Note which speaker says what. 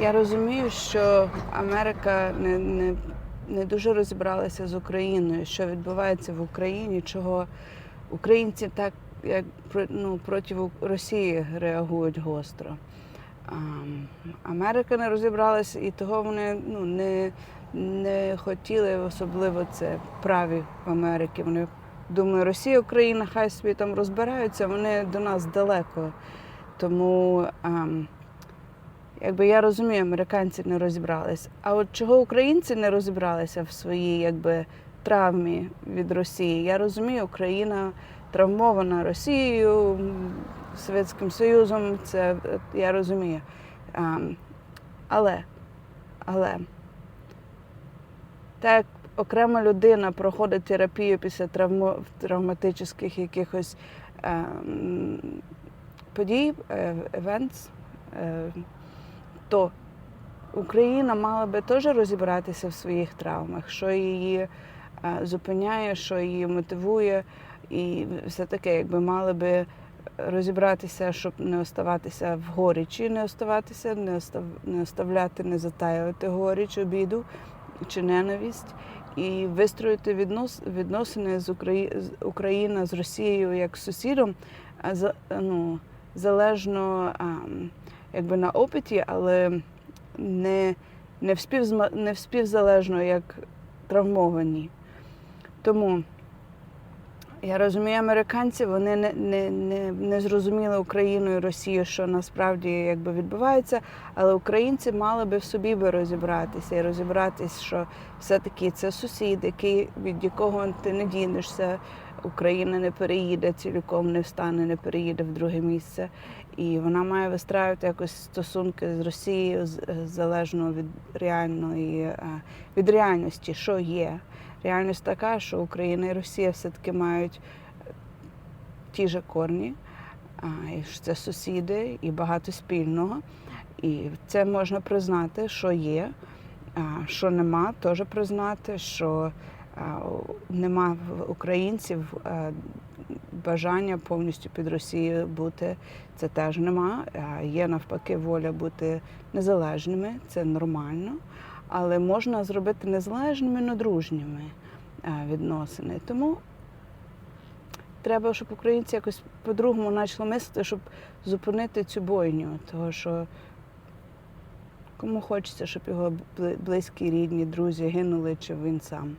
Speaker 1: Я розумію, що Америка не, не, не дуже розібралася з Україною, що відбувається в Україні, чого українці так як ну, проти Росії реагують гостро. А, Америка не розібралася, і того вони ну, не, не хотіли особливо це праві в Америці. Вони думали, Росія, Україна, хай собі там розбираються, вони до нас далеко. Тому ем, якби я розумію, американці не розібрались. А от чого українці не розібралися в своїй якби, травмі від Росії? Я розумію, Україна травмована Росією, Совєтським Союзом, це я розумію. Ем, але, але так окрема людина проходить терапію після травмо, травматичних якихось ем, подій, е, events, е, то Україна мала би теж розібратися в своїх травмах, що її е, зупиняє, що її мотивує, і все таке, якби мали би розібратися, щоб не оставатися в горічі, не оставатися, не, остав, не оставляти, не затаювати горіч, обіду чи ненависть, і вистроїти віднос, відносини з Украї... Україна з Росією як з сусідом, а ну, залежно а, якби на опиті, але не, не, вспівзма... не вспівзалежно як травмовані. Тому я розумію, американці вони не, не, не, не зрозуміли Україну і Росію, що насправді якби відбувається, але українці мали би в собі би розібратися і розібратись, що все-таки це сусід, який, від якого ти не дінешся. Україна не переїде цілком, не встане, не переїде в друге місце. І вона має вистраювати якось стосунки з Росією з- залежно від реальної е, від реальності, що є. Реальність така, що Україна і Росія все-таки мають е, ті ж корні, і що це сусіди і багато спільного. І це можна признати, що є, що нема, теж признати, що нема в українців е, бажання повністю під Росією бути. Це теж нема. Є навпаки воля бути незалежними, це нормально. Але можна зробити незалежними, але дружніми е, відносини. Тому треба, щоб українці якось по-другому почали мислити, щоб зупинити цю бойню. Того що кому хочеться, щоб його близькі, рідні, друзі гинули, чи він сам.